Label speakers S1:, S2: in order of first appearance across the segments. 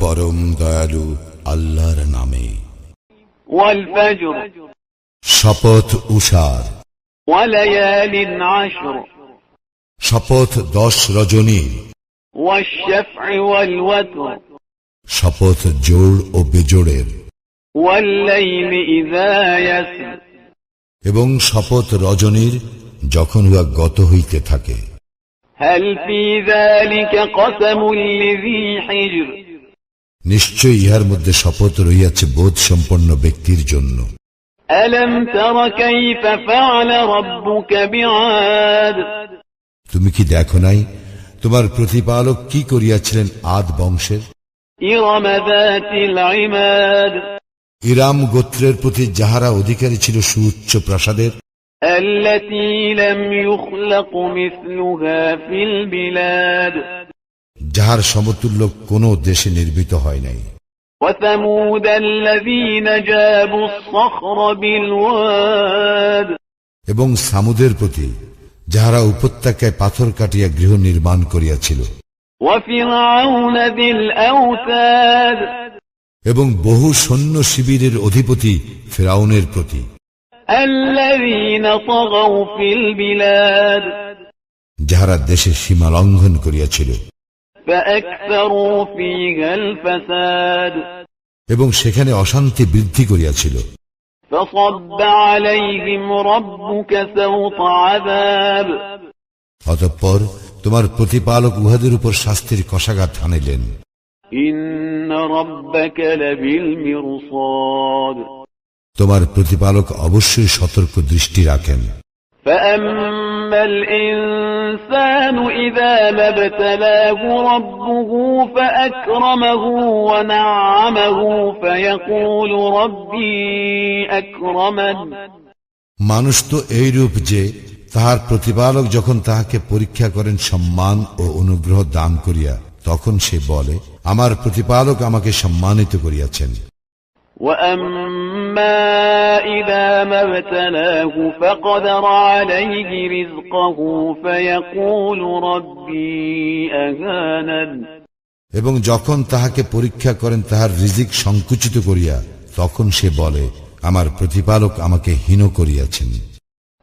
S1: পরম দয়ালু আল্লাহর নামে। শপথ উষার। শপথ দশ
S2: রজনী।
S1: শপথ জোর ও বেজোড়ের। এবং শপথ রজনীর যখন উহা গত হইতে থাকে।
S2: هل في ذلك قسم لذي حجر
S1: নিশ্চয় ইহার মধ্যে শপথ রইয়াছে বোধ সম্পন্ন ব্যক্তির জন্য
S2: ألم تر كيف فعل ربك بعاد
S1: তুমি কি দেখো নাই তোমার প্রতিপালক কি করিয়াছিলেন আদ বংশের
S2: إرم ذات العماد
S1: ইরাম গোত্রের প্রতি যাহারা অধিকারী ছিল সুউচ্চ প্রাসাদের
S2: التي لم يخلق مثلها في البلاد
S1: যাহার সমতুল্য কোন দেশে নির্মিত হয় নাই
S2: وثمود الذين جابوا الصخر بالواد
S1: এবং সামুদের প্রতি যাহারা উপত্যকায় পাথর কাটিয়া গৃহ নির্মাণ করিয়াছিল
S2: وفرعون ذي الأوتاد
S1: এবং বহু সৈন্য শিবিরের অধিপতি ফেরাউনের প্রতি যাহারা দেশের সীমা লঙ্ঘন করিয়াছিল এবং সেখানে অশান্তি বৃদ্ধি করিয়াছিল। অতঃপর তোমার প্রতিপালক উহাদের উপর শাস্তির কষাঘাত আনিলেন
S2: ইন্ন রব্বাকা লাবিল
S1: তোমার প্রতিপালক অবশ্যই সতর্ক দৃষ্টি রাখেন
S2: فأما الإنسان إذا ما ابتلاه ربه فأكرمه ونعمه فيقول ربي أكرمن
S1: মানুষ তো এইরূপ যে তাহার প্রতিপালক যখন তাহাকে পরীক্ষা করেন সম্মান ও অনুগ্রহ দান করিয়া তখন সে বলে আমার প্রতিপালক আমাকে সম্মানিত করিয়াছেন
S2: وأما إذا ما ابتلاه فقدر عليه رزقه فيقول ربي أهانن
S1: এবং যখন তাহাকে পরীক্ষা করেন তাহার রিজিক সংকুচিত করিয়া তখন সে বলে আমার প্রতিপালক আমাকে হীন করিয়াছেন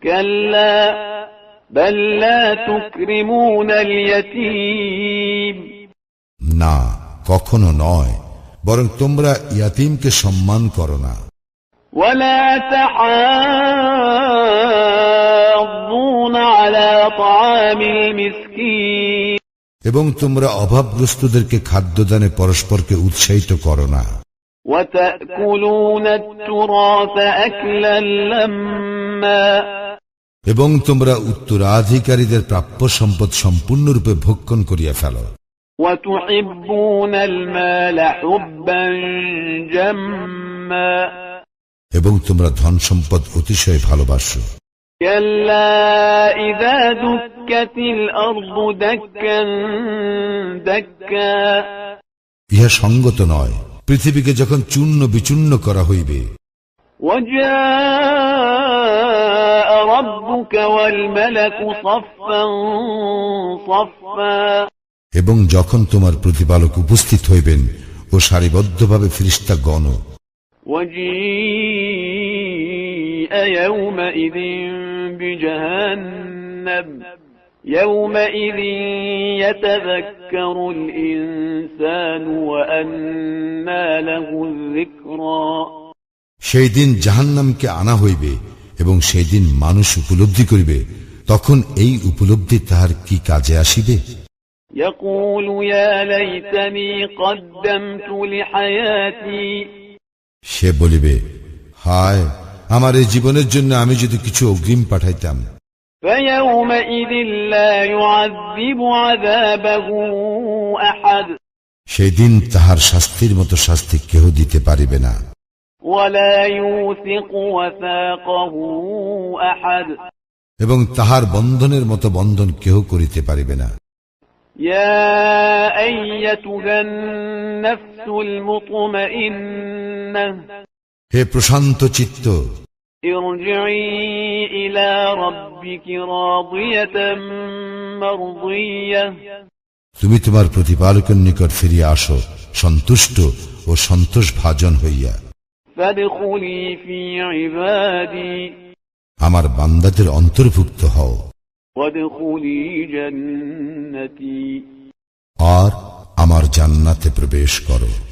S2: كلا بل لا تكرمون اليتيم
S1: না কখনো নয় বরং তোমরা ইয়াতিমকে সম্মান করো না
S2: ولا تحاضون على طعام المسكين
S1: এবং তোমরা অভাবগ্রস্তদেরকে খাদ্যদানে পরস্পরকে উৎসাহিত করো না
S2: وتأكلون التراث أكلا لما
S1: এবং তোমরা উত্তরাধিকারীদের প্রাপ্য সম্পদ সম্পূর্ণরূপে ভক্ষণ করিয়া ফেলো
S2: وتحبون المال حبا جما
S1: এবং তোমরা ধন সম্পদ অতিশয় ভালোবাসো। ইহা সঙ্গত নয়। পৃথিবীকে যখন চূর্ণ বিচূর্ণ করা হইবে এবং যখন তোমার প্রতিপালক উপস্থিত হইবেন ও সারিবদ্ধভাবে ফিরিস্তা গণ
S2: وجيء يومئذ بجهنم يومئذ يتذكر الإنسان وأنى له الذكرى
S1: সেই দিন জাহান্নামকে আনা হইবে এবং সেই দিন মানুষ উপলব্ধি করিবে তখন এই উপলব্ধি তাহার কি কাজে আসিবে
S2: يقول يا ليتني قدمت لحياتي
S1: সে বলিবে হায় আমার এই জীবনের জন্য আমি যদি কিছু অগ্রিম পাঠাইতাম। সেই দিন তাহার শাস্তির মতো শাস্তি কেহ দিতে পারিবে না। এবং তাহার বন্ধনের মতো বন্ধন কেহ করিতে পারিবে না।
S2: يا أيتها النفس المطمئنة
S1: হে প্রশান্ত চিত্ত
S2: ارجعي إلى ربك راضية مرضية
S1: তুমি তোমার প্রতিপালকের নিকট ফিরিয়ে আসো সন্তুষ্ট ও সন্তোষ ভাজন হইয়া
S2: فادخلي في عبادي
S1: আমার বান্দাদের অন্তর্ভুক্ত হও
S2: وادخلي جنتي
S1: আর আমার জান্নাতে প্রবেশ করো।